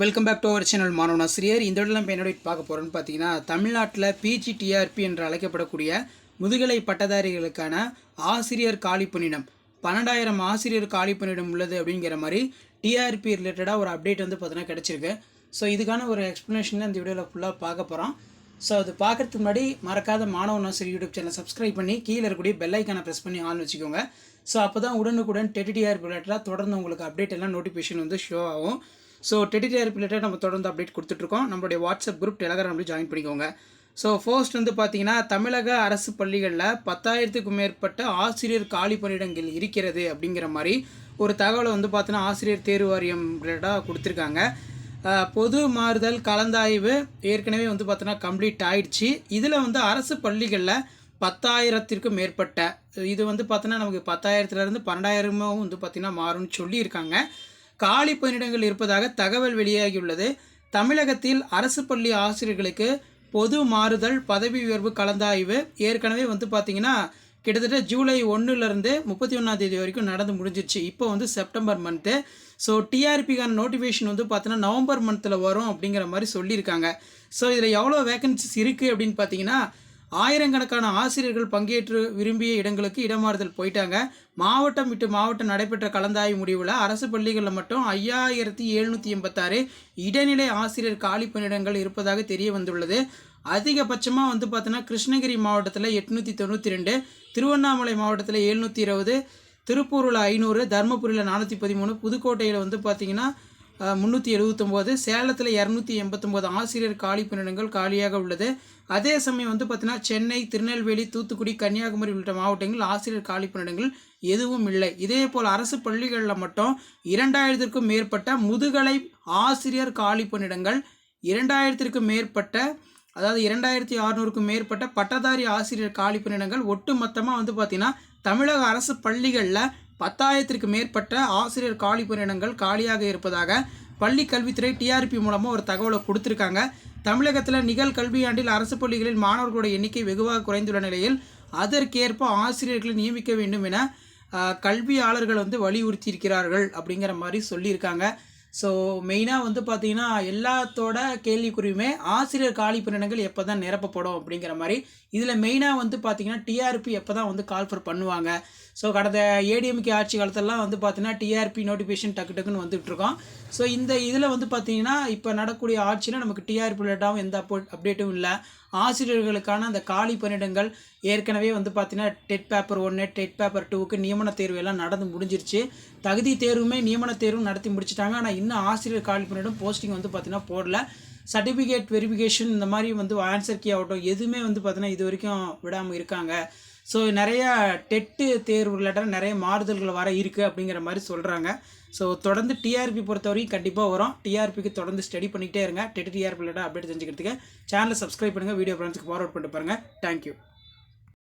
Welcome back to our channel மாணவனாசிரியர் இந்த இடத்துல நம்ம என்னோட பார்க்க போகிறோம்னு பார்த்தீங்கன்னா தமிழ்நாட்டில் பிஜிடிஆர்பி என்று அழைக்கப்படக்கூடிய முதுகலை பட்டதாரிகளுக்கான ஆசிரியர் காலி பணியிடம் பன்னெண்டாயிரம் ஆசிரியர் காலி பணியிடம் உள்ளது அப்படிங்கிற மாதிரி டிஆர்பி ரிலேட்டடாக ஒரு அப்டேட் வந்து பார்த்தீங்கன்னா கிடச்சிருக்கு. ஸோ இதுக்கான ஒரு எக்ஸ்ப்ளனேஷன் இந்த வீடியோவில் ஃபுல்லாக பார்க்க போகிறோம் ஸோ அது பார்க்கறதுக்கு முன்னாடி மறக்காத மாணவன் யூடியூப் சேனல் சப்ஸ்கிரைப் பண்ணி கீழே இருக்கக்கூடிய பெல் ஐக்கானை ப்ரெஸ் பண்ணி ஆன் வச்சுக்கோங்க. ஸோ அப்போ தான் உடனுக்குடன் டெடிடிஆர்பி ரிலேட்டடாக தொடர்ந்து உங்களுக்கு அப்டேட் எல்லாம் நோட்டிஃபிகேஷன் வந்து ஷோ ஆகும். ஸோ டெடிடிஆர் ரிலேட்டட் நம்ம தொடர்ந்து அப்டேட் கொடுத்துட்ருக்கோம் நம்மளுடைய வாட்ஸ்அப் குரூப் டெலகிராம் ஜாயின் பண்ணிக்கோங்க. ஸோ ஃபர்ஸ்ட் வந்து பார்த்தீங்கன்னா தமிழக அரசு பள்ளிகளில் பத்தாயிரத்துக்கும் மேற்பட்ட ஆசிரியர் காலி பணியிடங்கள் இருக்கிறது அப்படிங்கிற மாதிரி ஒரு தகவலை வந்து பார்த்தீங்கன்னா ஆசிரியர் தேர்வு வாரியம் ரிலேட்டாக கொடுத்துருக்காங்க. பொது மாறுதல் கலந்தாய்வு ஏற்கனவே வந்து பார்த்தோன்னா கம்ப்ளீட் ஆயிடுச்சு. இதில் வந்து அரசு பள்ளிகளில் பத்தாயிரத்திற்கும் மேற்பட்ட இது வந்து பார்த்தோன்னா நமக்கு பத்தாயிரத்துலேருந்து பன்னெண்டாயிரமும் வந்து பார்த்திங்கன்னா மாறும்னு சொல்லியிருக்காங்க. காலி பணியிடங்கள் இருப்பதாக தகவல் வெளியாகியுள்ளது. தமிழகத்தில் அரசு பள்ளி ஆசிரியர்களுக்கு பொது மாறுதல் பதவி உயர்வு கலந்தாய்வு ஏற்கனவே வந்து பார்த்திங்கன்னா கிட்டத்தட்ட ஜூலை ஒன்றுலேருந்து முப்பத்தி ஒன்றாம் தேதி வரைக்கும் நடந்து முடிஞ்சிருச்சு. இப்போ வந்து செப்டம்பர் மந்த்து ஸோ டிஆர்பிக்கான நோட்டிஃபிகேஷன் வந்து பார்த்தீங்கன்னா நவம்பர் மந்தில் வரும் அப்படிங்கிற மாதிரி சொல்லியிருக்காங்க. ஸோ இதில் எவ்வளோ வேகன்சிஸ் இருக்குது அப்படின்னு பார்த்தீங்கன்னா ஆயிரக்கணக்கான ஆசிரியர்கள் பங்கேற்று விரும்பிய இடங்களுக்கு இடமாறுதல் போயிட்டாங்க. மாவட்டம் விட்டு மாவட்டம் நடைபெற்ற கலந்தாய்வு முடிவில் அரசு பள்ளிகளில் மட்டும் ஐயாயிரத்தி எழுநூற்றி எண்பத்தாறு இடைநிலை ஆசிரியர் காலி பணியிடங்கள் இருப்பதாக தெரிய வந்துள்ளது. அதிகபட்சமாக வந்து பார்த்தோன்னா கிருஷ்ணகிரி மாவட்டத்தில் எட்நூற்றி தொண்ணூற்றி ரெண்டு திருவண்ணாமலை மாவட்டத்தில் எழுநூற்றி இருபது திருப்பூரில் ஐநூறு தருமபுரியில் நானூற்றி பதிமூணு புதுக்கோட்டையில் வந்து பார்த்திங்கன்னா முந்நூற்றி எழுபத்தொம்போது சேலத்தில் இரநூத்தி எண்பத்தொம்போது ஆசிரியர் காலி பணியிடங்கள் காலியாக உள்ளது. அதே சமயம் வந்து பார்த்தீங்கன்னா சென்னை திருநெல்வேலி தூத்துக்குடி கன்னியாகுமரி உள்ளிட்ட மாவட்டங்களில் ஆசிரியர் காலி பணியிடங்கள் எதுவும் இல்லை. இதே போல் அரசு பள்ளிகளில் மட்டும் இரண்டாயிரத்திற்கும் மேற்பட்ட முதுகலை ஆசிரியர் காலி பணியிடங்கள் இரண்டாயிரத்திற்கும் மேற்பட்ட அதாவது இரண்டாயிரத்தி அறநூறுக்கும் மேற்பட்ட பட்டதாரி ஆசிரியர் காலி பணியிடங்கள் ஒட்டு மொத்தமாக வந்து பார்த்திங்கன்னா தமிழக அரசு பள்ளிகளில் பத்தாயிரத்திற்கு மேற்பட்ட ஆசிரியர் காலி பணியிடங்கள் காலியாக இருப்பதாக பள்ளி கல்வித்துறை டிஆர்பி மூலமாக ஒரு தகவலை கொடுத்துருக்காங்க. தமிழகத்தில் நிகழ் கல்வியாண்டில் அரசு பள்ளிகளில் மாணவர்களோட எண்ணிக்கை வெகுவாக குறைந்துள்ள நிலையில் அதற்கேற்ப ஆசிரியர்களை நியமிக்க வேண்டும் என கல்வியாளர்கள் வந்து வலியுறுத்தியிருக்கிறார்கள் அப்படிங்கிற மாதிரி சொல்லியிருக்காங்க. ஸோ மெயினாக வந்து பார்த்தீங்கன்னா எல்லாத்தோட கேள்விக்குறியுமே ஆசிரியர் காலி பணியிடங்கள் எப்போ தான் நிரப்பப்படும் அப்படிங்கிற மாதிரி. இதில் மெயினாக வந்து பார்த்தீங்கன்னா டிஆர்பி எப்போ தான் வந்து கால்ஃபர் பண்ணுவாங்க. ஸோ கடந்த ஏடிஎம்கே ஆட்சி காலத்திலலாம் வந்து பார்த்தீங்கன்னா டிஆர்பி நோட்டிஃபிகேஷன் டக்கு டக்குன்னு வந்துட்டுருக்கோம் ஸோ இந்த இதில் வந்து பார்த்தீங்கன்னா இப்போ நடக்கூடிய ஆட்சியில் நமக்கு டிஆர்பி ரிலேட்டாகவும் எந்த அப்போ அப்டேட்டும் இல்லை. ஆசிரியர்களுக்கான அந்த காலி பணியிடங்கள் ஏற்கனவே வந்து பார்த்தீங்கன்னா டெட் பேப்பர் ஒன்று டெட் பேப்பர் டூவுக்கு நியமன தேர்வு எல்லாம் நடந்து முடிஞ்சிருச்சு. தகுதி தேர்வுமே நியமன தேர்வும் நடத்தி முடிச்சிட்டாங்க. ஆனால் இன்னும் ஆசிரியர் காலி பணியிடம் போஸ்டிங் வந்து பார்த்திங்கன்னா போடல. சர்டிஃபிகேட் வெரிஃபிகேஷன் இந்த மாதிரி வந்து ஆன்சர் கீ ஆகட்டும் எதுவுமே வந்து பார்த்தீங்கன்னா இது வரைக்கும் விடாமல் இருக்காங்க. ஸோ நிறைய டெட்டு தேர்வு நிறைய மாறுதல்கள் வர இருக்குது அப்படிங்கிற மாதிரி சொல்கிறாங்க ஸோ தொடர்ந்து டிஆர்பி பொறுத்த வரைக்கும் கண்டிப்பாக வரும். டிஆர்பிக்கு தொடர்ந்து ஸ்டடி பண்ணிக்கிட்டே இருங்க. டெட்டு டிஆர்பி ரிலேட்டட் அப்டேட் தெரிஞ்சுக்கிறதுக்கு. சேனலை சப்ஸ்கிரைப் பண்ணுங்கள் வீடியோ ஃப்ரெண்ட்ஸ்க்கு ஃபார்வர்ட் பண்ணிட்டு பாருங்கள் தேங்க்யூ